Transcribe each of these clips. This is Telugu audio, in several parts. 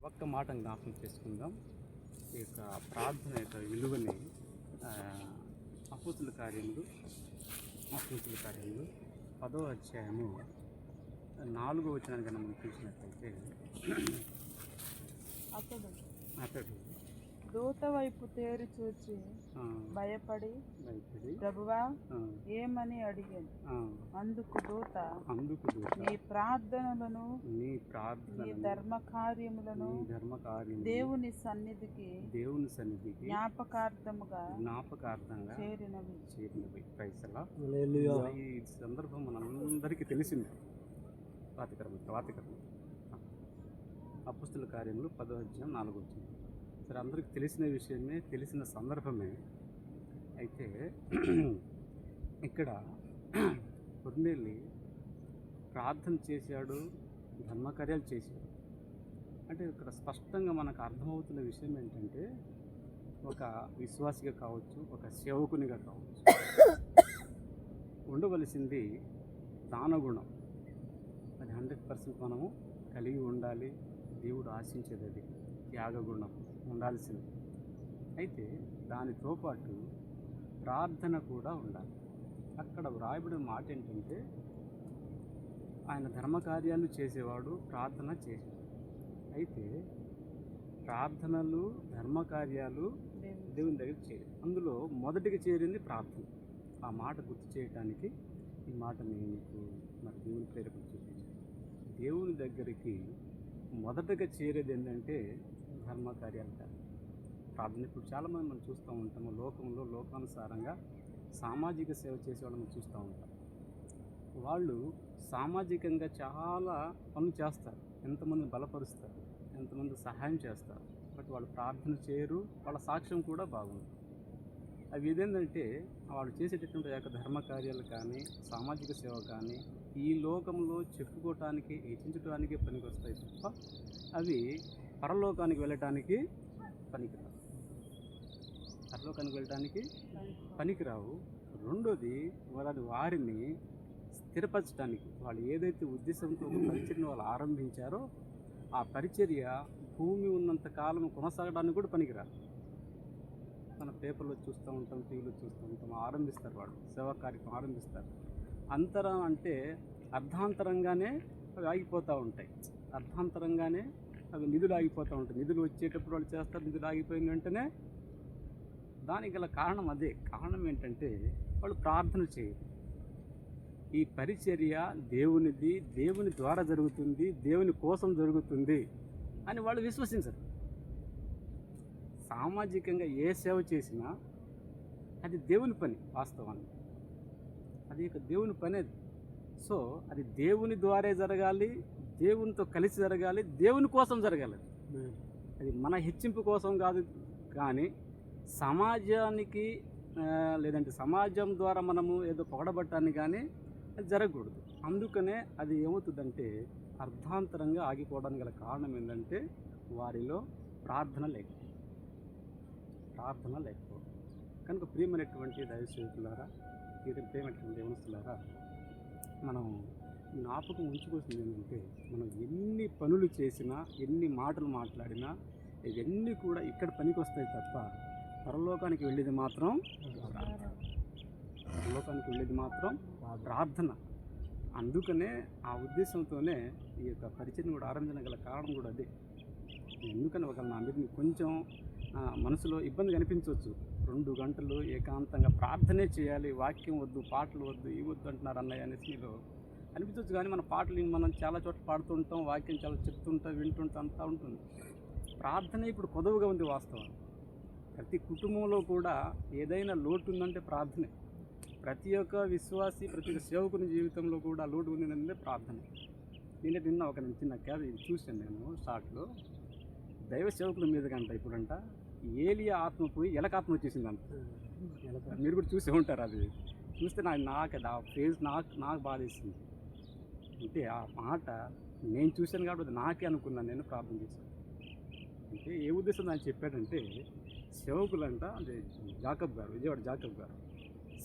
ఒక్క మాట జ్ఞాపకం చేసుకుందాం. ఈ యొక్క ప్రార్థన యొక్క విలువని అపూతుల కార్యములు అపూతుల కార్యములు. పదో అధ్యాయము నాలుగో వచ్చిన మనం చూసినట్లయితే అతడు అతడు దూత వైపు తేరి చూచి భయపడి ప్రభువా ఏమని అడిగాను? అందుకు దూత అందుకు దూత నీ ప్రార్థనలను నీ నీ ప్రార్థన ధర్మ కార్యములను నీ ధర్మ కార్యము దేవుని సన్నిధికి దేవుని సన్నిధికి జ్ఞాపకార్థముగా జ్ఞాపకార్థంగా చేరినవి. చేరినవి. క్రైస్తలా హల్లెలూయా. ఈ సందర్భం మనందరికీ తెలిసింది. వాతికరమ వాతికరమ అపుస్తుల కార్యములు పదో అధ్యాయం నాలుగు వచ్చింది సరే అందరికీ తెలిసిన విషయమే తెలిసిన సందర్భమే. అయితే ఇక్కడ కొన్నేళ్ళి ప్రార్థన చేశాడు ధర్మకార్యాలు చేశాడు. అంటే ఇక్కడ స్పష్టంగా మనకు అర్థమవుతున్న విషయం ఏంటంటే ఒక విశ్వాసిగా కావచ్చు ఒక సేవకునిగా కావచ్చు ఉండవలసింది దానగుణం. అది హండ్రెడ్ పర్సెంట్ మనము కలిగి ఉండాలి దేవుడు ఆశించేది అది. త్యాగగుణం ఉండాల్సింది. అయితే దానితో పాటు ప్రార్థన కూడా ఉండాలి. అక్కడ వ్రాయబడిన మాట ఏంటంటే ఆయన ధర్మకార్యాలు చేసేవాడు ప్రార్థన చేసేవాడు. అయితే ప్రార్థనలు ధర్మకార్యాలు దేవుని దగ్గర చేరి అందులో మొదటిగా చేరింది ప్రార్థన. ఆ మాట గుర్తు చేయడానికి ఈ మాట నేను మీకు మరి దేవుని ప్రేరేపణ చూపించాను. దేవుని దగ్గరికి మొదటగా చేరేది ఏంటంటే ధర్మకార్యాలు కాదు ప్రార్థన ఇప్పుడు చాలామంది మనం చూస్తూ ఉంటాము. లోకంలో లోకానుసారంగా సామాజిక సేవ చేసే వాళ్ళని చూస్తూ ఉంటాం. వాళ్ళు సామాజికంగా చాలా పనులు చేస్తారు. ఎంతమంది బలపరుస్తారు. ఎంతమంది సహాయం చేస్తారు. బట్ వాళ్ళు ప్రార్థన చేయరు. వాళ్ళ సాక్ష్యం కూడా బాగుంది. అవి ఏదేంటంటే వాళ్ళు చేసేటటువంటి యొక్క ధర్మ కార్యాలు కానీ సామాజిక సేవ కానీ ఈ లోకంలో చెప్పుకోవటానికి హెచ్చించడానికి పనికి వస్తాయి తప్ప అవి పరలోకానికి వెళ్ళటానికి పనికిరావు. పరలోకానికి వెళ్ళటానికి పనికిరావు. రెండోది వాళ్ళది వారిని స్థిరపరచడానికి వాళ్ళు ఏదైతే ఉద్దేశంతో ఒక పరిచర్ని వాళ్ళు ఆరంభించారో ఆ పరిచర్య భూమి ఉన్నంత కాలం కొనసాగడానికి కూడా పనికిరాదు. మన పేపర్లో చూస్తూ ఉంటాం టీవీలో చూస్తూ ఉంటాం ఆరంభిస్తారు వాళ్ళు సేవా కార్యక్రమం ఆరంభిస్తారు. అంతరం అంటే అర్ధాంతరంగానే అవి ఆగిపోతూ ఉంటాయి. అర్ధాంతరంగానే అవి నిధులు ఆగిపోతూ ఉంటాయి నిధులు వచ్చేటప్పుడు వాళ్ళు చేస్తారు నిధులు ఆగిపోయిన వెంటనే దానికి గల కారణం అదే. కారణం ఏంటంటే వాళ్ళు ప్రార్థన చేయరు. ఈ పరిచర్య దేవునిది దేవుని ద్వారా జరుగుతుంది దేవుని కోసం జరుగుతుంది అని వాళ్ళు విశ్వసించరు. సామాజికంగా ఏ సేవ చేసినా అది దేవుని పని వాస్తవానికి. అది ఇక దేవుని పని అది సో అది దేవుని ద్వారే జరగాలి దేవునితో కలిసి జరగాలి దేవుని కోసం జరగాలి. అది. మన హెచ్చింపు కోసం కాదు కానీ సమాజానికి లేదంటే సమాజం ద్వారా మనము ఏదో పొగడబట్టాన్ని కానీ అది జరగకూడదు. అందుకనే అది ఏమవుతుందంటే అర్ధాంతరంగా ఆగిపోవడానికి గల కారణం ఏంటంటే వారిలో ప్రార్థన లేకపోవడం ప్రార్థన లేకపోవడం కనుక ప్రియమైనటువంటి దైవసేవకులారా ఇది ప్రియమైనటువంటి దేవనస్తులారా మనం జ్ఞాపకం ఉంచుకోవాల్సింది ఏంటంటే మనం ఎన్ని పనులు చేసినా ఎన్ని మాటలు మాట్లాడినా ఇవన్నీ కూడా ఇక్కడ పనికి వస్తాయి తప్ప పరలోకానికి వెళ్ళేది మాత్రం ప్రార్థన. పరలోకానికి వెళ్ళేది మాత్రం ప్రార్థన. అందుకనే ఆ ఉద్దేశంతోనే ఈ యొక్క పరిచయం కూడా ఆరంభించడం గల కారణం కూడా అదే. ఎందుకని ఒక నా మీద కొంచెం మనసులో ఇబ్బంది కనిపించవచ్చు. రెండు గంటలు ఏకాంతంగా ప్రార్థనే చేయాలి వాక్యం వద్దు పాటలు వద్దు ఇవ్వద్దు అంటున్నారు అన్నయ్య అనేసి మీలో అనిపించవచ్చు కానీ మన పాటలు మనం చాలా చోట్ల పాడుతుంటాం వాక్యం చాలా చెప్తుంటాం వింటుంటాం అంతా ఉంటుంది. ప్రార్థన ఇప్పుడు కొదవగా ఉంది వాస్తవం. ప్రతి కుటుంబంలో కూడా ఏదైనా లోటు ఉందంటే ప్రార్థనే. ప్రతి ఒక్క విశ్వాసి ప్రతి ఒక్క సేవకుని జీవితంలో కూడా లోటు ఉంది ప్రార్థన. నేనే నిన్న ఒక చిన్న క్యాబ్ ఇది చూశాను నేను షార్ట్లో. దైవ సేవకుల మీద కంట ఇప్పుడంట. ఏలియా ఆత్మ పోయి ఎలక ఆత్మ వచ్చేసిందంట. మీరు కూడా చూసే ఉంటారు అది. చూస్తే నాకు నాకు ఆ ఫేజ్ నాకు నాకు బాధేసింది. అంటే ఆ మాట నేను చూశాను కాబట్టి నాకే అనుకున్నాను నేను ప్రార్థన చేశాను. అంటే ఏ ఉద్దేశం ఆయన చెప్పాడంటే సేవకులంట అంటే జాకబ్ గారు విజయవాడ జాకబ్ గారు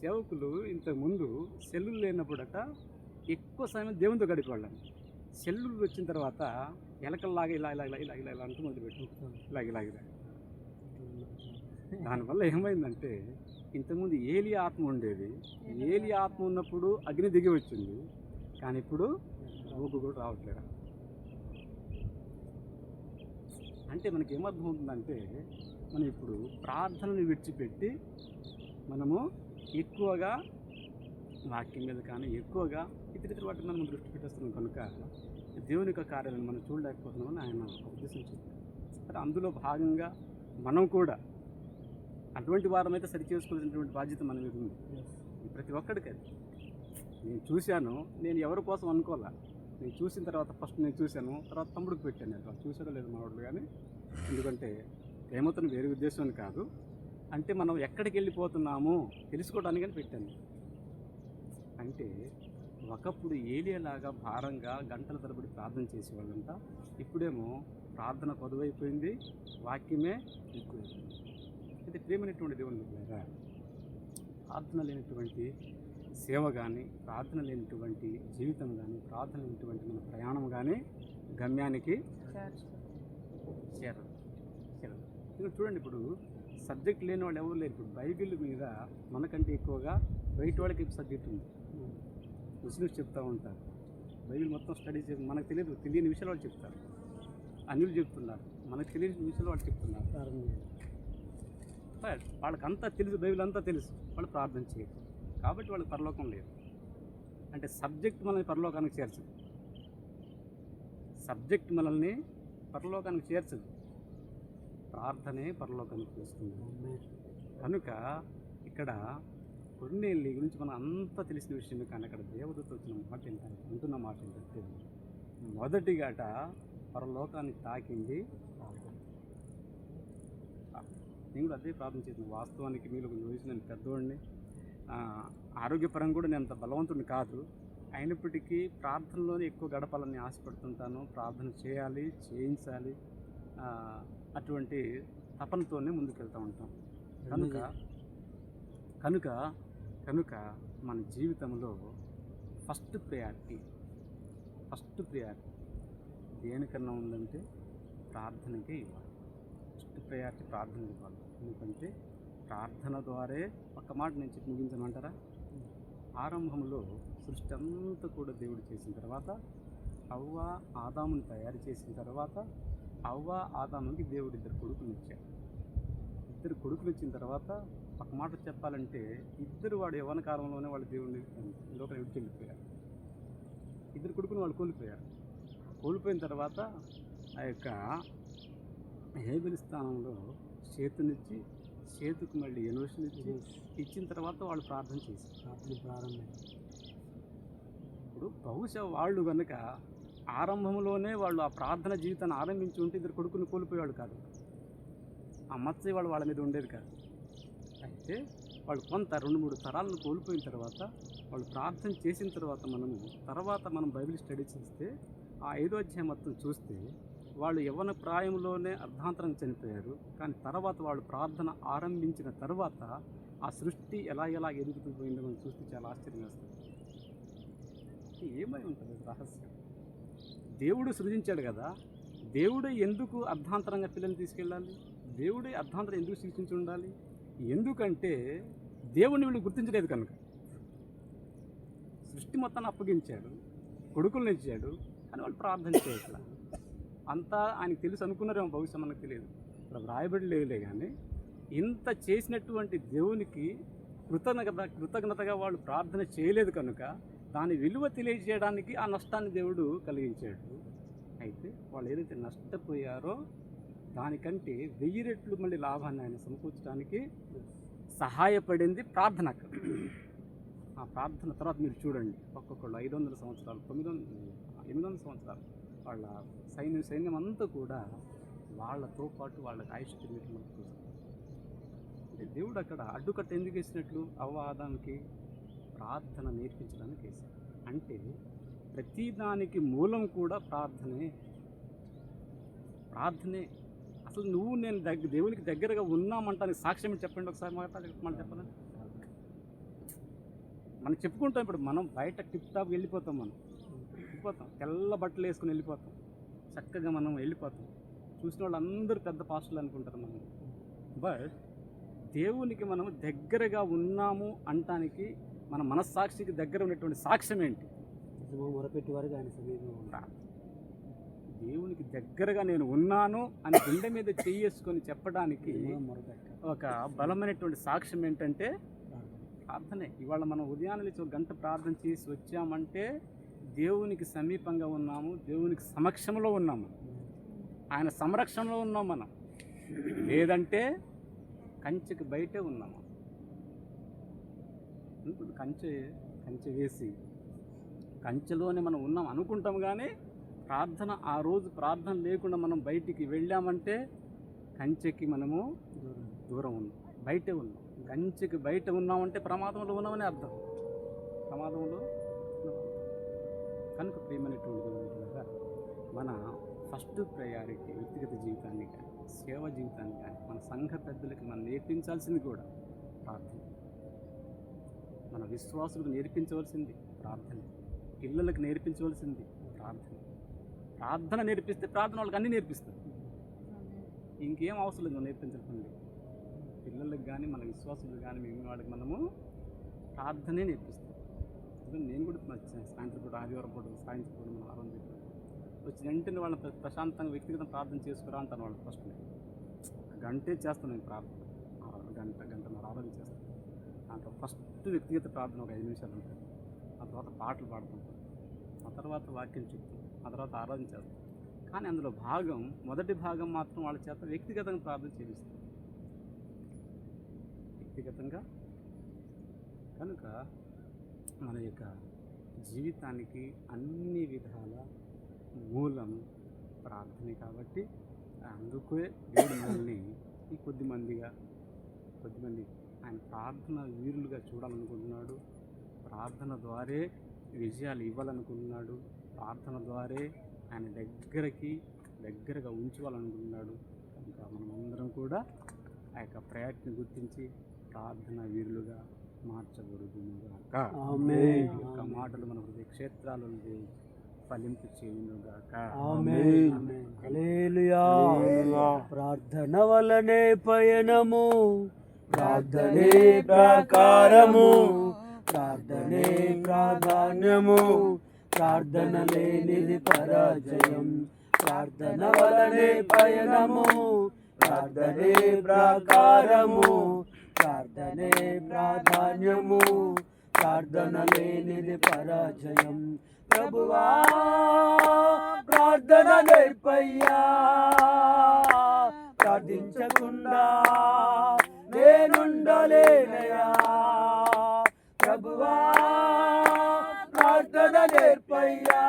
సేవకులు ఇంతకుముందు సెల్లులు లేనప్పుడట ఎక్కువ సమయం దేవునితో గడిపేవాళ్ళని సెల్లులు వచ్చిన తర్వాత ఎలకల్లాగా ఇలా ఇలా ఇలా ఇలా ఇలా ఇలా అంటూ మొదలుపెట్టి ఇలా ఇలా ఇలా. దానివల్ల ఏమైందంటే ఇంతకుముందు ఏలి ఆత్మ ఉండేది. ఏలి ఆత్మ ఉన్నప్పుడు అగ్ని దిగి వచ్చింది. కానీ ఇప్పుడు ఊపు కూడా రావట్లేదు అంటే మనకి ఏమర్థం అవుతుందంటే మనం ఇప్పుడు ప్రార్థనను విడిచిపెట్టి మనము ఎక్కువగా వాక్యం మీద కానీ ఎక్కువగా ఇతర ఇతర వాటి మనం దృష్టి పెట్టేస్తున్నాం కనుక దేవుని యొక్క కార్యాలను మనం చూడలేకపోతున్నామని ఆయన ఉద్దేశం చెప్పారు మరి అందులో భాగంగా మనం కూడా అటువంటి వారమైతే సరి చేసుకోవాల్సినటువంటి బాధ్యత మన మీద ఉంది. ప్రతి ఒక్కడికి అది నేను చూశాను. నేను ఎవరి కోసం అనుకోలే? నేను చూసిన తర్వాత ఫస్ట్ నేను చూశాను. తర్వాత తమ్ముడికి పెట్టాను నేను. చూసాడో లేదు మావాడు కానీ ఎందుకంటే ప్రేమతో వేరే ఉద్దేశం అని కాదు. అంటే మనం ఎక్కడికి వెళ్ళిపోతున్నాము? తెలుసుకోవడానికి పెట్టాను. అంటే ఒకప్పుడు ఏలియలాగా భారంగా గంటల తరబడి ప్రార్థన చేసేవాళ్ళంట. ఇప్పుడేమో ప్రార్థన కొదువైపోయింది. వాక్యమే ఎక్కువైపోయింది. అయితే ప్రేమైనటువంటి దేవుని ప్రార్థన లేనటువంటి సేవ కానీ ప్రార్థన లేనటువంటి జీవితం కానీ ప్రార్థన లేనటువంటి మన ప్రయాణం కానీ గమ్యానికి చేరదు. చేరదు. ఇక్కడ చూడండి ఇప్పుడు సబ్జెక్ట్ లేని వాళ్ళు ఎవరు లేరు. ఇప్పుడు బైబిల్ మీద మనకంటే ఎక్కువగా బయట వాళ్ళకి సబ్జెక్ట్ ఉంది. ముస్లిమ్స్ చెప్తూ ఉంటారు. బైబిల్ మొత్తం స్టడీ చేసి మనకు తెలియదు. తెలియని విషయాలు వాళ్ళు చెప్తారు. అన్యులు చెప్తున్నారు. మనకు తెలియని విషయాలు వాళ్ళు చెప్తున్నారు. బట్ వాళ్ళకి అంతా తెలుసు. బైబిల్ అంతా తెలుసు. వాళ్ళు ప్రార్థన చేయరు. కాబట్టి వాళ్ళకి పరలోకం లేదు. అంటే సబ్జెక్ట్ మనల్ని పరలోకానికి చేర్చదు. సబ్జెక్ట్ మనల్ని పరలోకానికి చేర్చదు. ప్రార్థనే పరలోకానికి చేస్తుంది. కనుక ఇక్కడ కొన్నేళ్ళి గురించి మనం అంతా తెలిసిన విషయమే కానీ అక్కడ దేవతతో వచ్చిన మాట ఏంటంటే అంటున్న మాట ఏంటంటే మొదటిగాట పరలోకానికి తాకింది నేను కూడా అదే ప్రార్థన చేసిన వాస్తవానికి మీరు కొంచెం వయసు నేను పెద్దవాడిని ఆరోగ్యపరంగా కూడా నేను అంత బలవంతుడిని కాదు. అయినప్పటికీ ప్రార్థనలోనే ఎక్కువ గడపాలని ఆశపడుతుంటాను. ప్రార్థన చేయాలి చేయించాలి అటువంటి తపనతోనే ముందుకెళ్తూ ఉంటాం. కనుక కనుక కనుక మన జీవితంలో ఫస్ట్ ప్రయారిటీ ఫస్ట్ ప్రయారిటీ దేనికన్నా ఉందంటే ప్రార్థనకే ఇవ్వాలి. ఫస్ట్ ప్రయారిటీ ప్రార్థన ఇవ్వాలి. ఎందుకంటే ప్రార్థన ద్వారే ఒక్క మాట నేను చెప్పి ముగించమంటారా? ఆరంభంలో సృష్టి అంతా కూడా దేవుడు చేసిన తర్వాత అవ్వ ఆదాముని తయారు చేసిన తర్వాత అవ్వ ఆదాముకి దేవుడు ఇద్దరు కొడుకులు ఇచ్చాడు ఇద్దరు కొడుకులు ఇచ్చిన తర్వాత ఒక మాట చెప్పాలంటే ఇద్దరు వాడు యవన కాలంలోనే వాళ్ళు దేవుడిని లోపల విడిచెళ్ళిపోయారు ఇద్దరు కొడుకులు వాళ్ళు కోల్పోయారు. కోల్పోయిన తర్వాత ఆ యొక్క హేబిల్ స్థానంలో చేతునిచ్చి చేతుకు మళ్ళీ ఎనోషన్ ఇచ్చి ఇచ్చిన తర్వాత వాళ్ళు ప్రార్థన చేశారు. ప్రార్థన ప్రారంభం ఇప్పుడు బహుశా వాళ్ళు కనుక ఆరంభంలోనే వాళ్ళు ఆ ప్రార్థన జీవితాన్ని ఆరంభించి ఉంటే ఇద్దరు కొడుకుని కోల్పోయేవాడు కాదు. ఆ మచ్చ వాళ్ళు వాళ్ళ మీద ఉండేది కాదు. అయితే వాళ్ళు కొంత రెండు మూడు తరాలను కోల్పోయిన తర్వాత వాళ్ళు ప్రార్థన చేసిన తర్వాత మనము తర్వాత మనం బైబిల్ స్టడీ చేస్తే ఆ ఐదో అధ్యాయం మొత్తం చూస్తే వాళ్ళు యవ్వన ప్రాయంలోనే అర్ధాంతరం చనిపోయారు. కానీ తర్వాత వాళ్ళు ప్రార్థన ఆరంభించిన తర్వాత ఆ సృష్టి ఎలా ఎలా ఎదుగుతూ పోయిందో మనం చూస్తే చాలా ఆశ్చర్యం వేస్తుంది. ఏమై ఉంటుంది రహస్యం? దేవుడు సృజించాడు కదా. దేవుడు ఎందుకు అర్ధాంతరంగా పిల్లల్ని తీసుకెళ్ళాలి? దేవుడే అర్ధాంతరం ఎందుకు సృష్టించి ఉండాలి? ఎందుకంటే దేవుడిని వీళ్ళు గుర్తించలేదు కనుక. సృష్టి మొత్తాన్ని అప్పగించాడు కొడుకులను ఇచ్చాడు అని వాళ్ళు ప్రార్థన చేయట్లా. అంతా ఆయనకు తెలుసు అనుకున్నారేమో బహుశా మనకు తెలియదు. ఇక్కడ రాయబడి లేదులే కానీ ఇంత చేసినటువంటి దేవునికి కృతజ్ఞత కృతజ్ఞతగా వాళ్ళు ప్రార్థన చేయలేదు కనుక దాని విలువ తెలియజేయడానికి ఆ నష్టాన్ని దేవుడు కలిగించాడు. అయితే వాళ్ళు ఏదైతే నష్టపోయారో దానికంటే వెయ్యి రెట్లు మళ్ళీ లాభాన్ని ఆయన సమకూర్చడానికి సహాయపడింది ప్రార్థన ఆ ప్రార్థన తర్వాత మీరు చూడండి ఒక్కొక్కళ్ళు ఐదు వందల సంవత్సరాలు తొమ్మిది వందల ఎనిమిది వందల సంవత్సరాలు. వాళ్ళ సైన్యం సైన్యం అంతా కూడా వాళ్ళతో పాటు వాళ్ళకి ఆయుష్ తిరిగి మనకు అంటే దేవుడు అక్కడ అడ్డుకట్ట ఎందుకు వేసినట్లు? అవ్వాదానికి ప్రార్థన నేర్పించడానికి వేశాడు. అంటే ప్రతిదానికి మూలం కూడా ప్రార్థనే. ప్రార్థనే. అసలు నువ్వు నేను దగ్గర దేవునికి దగ్గరగా ఉన్నామంటానికి సాక్ష్యం చెప్పండి ఒకసారి మాట మనం చెప్పాలని మనం చెప్పుకుంటాం ఇప్పుడు మనం బయట టిప్ టాప్ వెళ్ళిపోతాం మనం. వెళ్ళిపోతాం. తెల్ల బట్టలు వేసుకుని వెళ్ళిపోతాం. చక్కగా మనం వెళ్ళిపోతాం. చూసిన వాళ్ళు అందరూ పెద్ద పాస్టర్లు అనుకుంటారు మనం బట్ దేవునికి మనం దగ్గరగా ఉన్నాము అంటానికి మన మనస్సాక్షికి దగ్గర ఉన్నటువంటి సాక్ష్యం ఏంటి? మొరపెట్టి వారికి ఆయన సమీపంలో. దేవునికి దగ్గరగా నేను ఉన్నాను అని గుండె మీద చెయ్యేసుకొని చెప్పడానికి ఒక బలమైనటువంటి సాక్ష్యం ఏంటంటే ప్రార్థన. ఇవాళ మనం ఉదయాన్నే గంట ప్రార్థన చేసి వచ్చామంటే దేవునికి సమీపంగా ఉన్నాము దేవునికి సమక్షంలో ఉన్నాము. ఆయన సంరక్షణలో ఉన్నాం మనం. లేదంటే కంచెకి బయటే ఉన్నాము ఇప్పుడు కంచె కంచె వేసి కంచెలోనే మనం ఉన్నాం అనుకుంటాం కానీ ప్రార్థన ఆ రోజు ప్రార్థన లేకుండా మనం బయటికి వెళ్ళామంటే కంచెకి మనము దూరం దూరం ఉన్నాం బయటే ఉన్నాం. కంచెకి బయట ఉన్నామంటే ప్రమాదంలో ఉన్నామని అర్థం. ప్రమాదంలో కనుక ప్రియమైనటువంటి దేవుడులారా, మన ఫస్ట్ ప్రయారిటీ వ్యక్తిగత జీవితాన్ని కానీ సేవ జీవితాన్ని కానీ మన సంఘ పెద్దలకి మనం నేర్పించాల్సింది కూడా ప్రార్థన. మన విశ్వాసులకు నేర్పించవలసింది ప్రార్థన. పిల్లలకు నేర్పించవలసింది ప్రార్థన. ప్రార్థన నేర్పిస్తే ప్రార్థన వాళ్ళకి అన్నీ నేర్పిస్తారు. ఇంకేం అవసరం లేదు నేర్పించకండి పిల్లలకు కానీ మన విశ్వాసులకు కానీ మిగిలిన వాళ్ళకి మనము ప్రార్థనే నేర్పిస్తాం. ఇప్పుడు నేను కూడా వచ్చాను సాయంత్రం పూట ఆదివారం పూట సాయంత్రం పూట మనం ఆరంభం చెప్పాను వచ్చి వెంటనే వాళ్ళని ప్రశాంతంగా వ్యక్తిగత ప్రార్థన చేసుకురా అంటాను వాళ్ళు ఫస్ట్ గంటే చేస్తాను నేను ప్రార్థన గంట గంట గంటన్నర ఆరాధన చేస్తాను. దాంట్లో ఫస్ట్ వ్యక్తిగత ప్రార్థన ఒక ఐదు నిమిషాలు ఉంటుంది. ఆ తర్వాత పాటలు పాడుతుంటాం ఆ తర్వాత వాక్యం చెప్తాం. ఆ తర్వాత ఆరాధన చేస్తాం. కానీ అందులో భాగం మొదటి భాగం మాత్రం వాళ్ళ చేత వ్యక్తిగతంగా ప్రార్థన చేయిస్తాం. వ్యక్తిగతంగా కనుక మన యొక్క జీవితానికి అన్ని విధాల మూలం ప్రార్థనే కాబట్టి అందుకే దేవుడు మనల్ని ఈ కొద్ది మందిగా కొద్దిమంది ఆయన ప్రార్థన వీరులుగా చూడాలనుకుంటున్నాడు. ప్రార్థన ద్వారే విజయాలు ఇవ్వాలనుకుంటున్నాడు. ప్రార్థన ద్వారే ఆయన దగ్గరకి దగ్గరగా ఉంచుకోవాలనుకుంటున్నాడు. కనుక మనం అందరం కూడా ఆ యొక్క ప్రయత్నం గుర్తించి ప్రార్థన వీరులుగా యొక్క మాటలు మన హృదయ క్షేత్రాలలో దేవుడు ఫలింపు చేయునుగాక. ప్రార్థన వలనే పయనము. ప్రార్థనే ప్రాకారము. ప్రార్థనే ప్రాధాన్యము. ప్రార్థన లేనిది పరాజయం. ప్రార్థన వలనే పయనము. ప్రార్థనే ప్రాకారము. ప్రార్థనే ప్రాధాన్యము. ప్రార్థన లేనిది పరాజయం. ప్రభువా ప్రార్థన నేర్పయ్యా ప్రార్థించకుండా నేనుండలేనయా ప్రభువా ప్రార్థన నేర్పయ్యా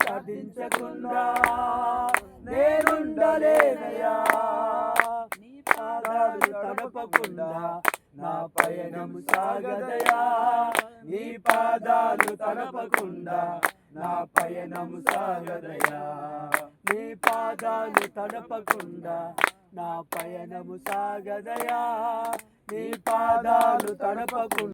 ప్రార్థించకుండా నేనుండలేనయా నీ పాదాలు తడపకుండా నా పయనం సాగదయా. నీ పాదాలు తడపకుండా నా పయనం సాగదయా. నీ పాదాలు తడపకుండా నా పయనము సాగదయా. నీ పాదాలు తడపకుండా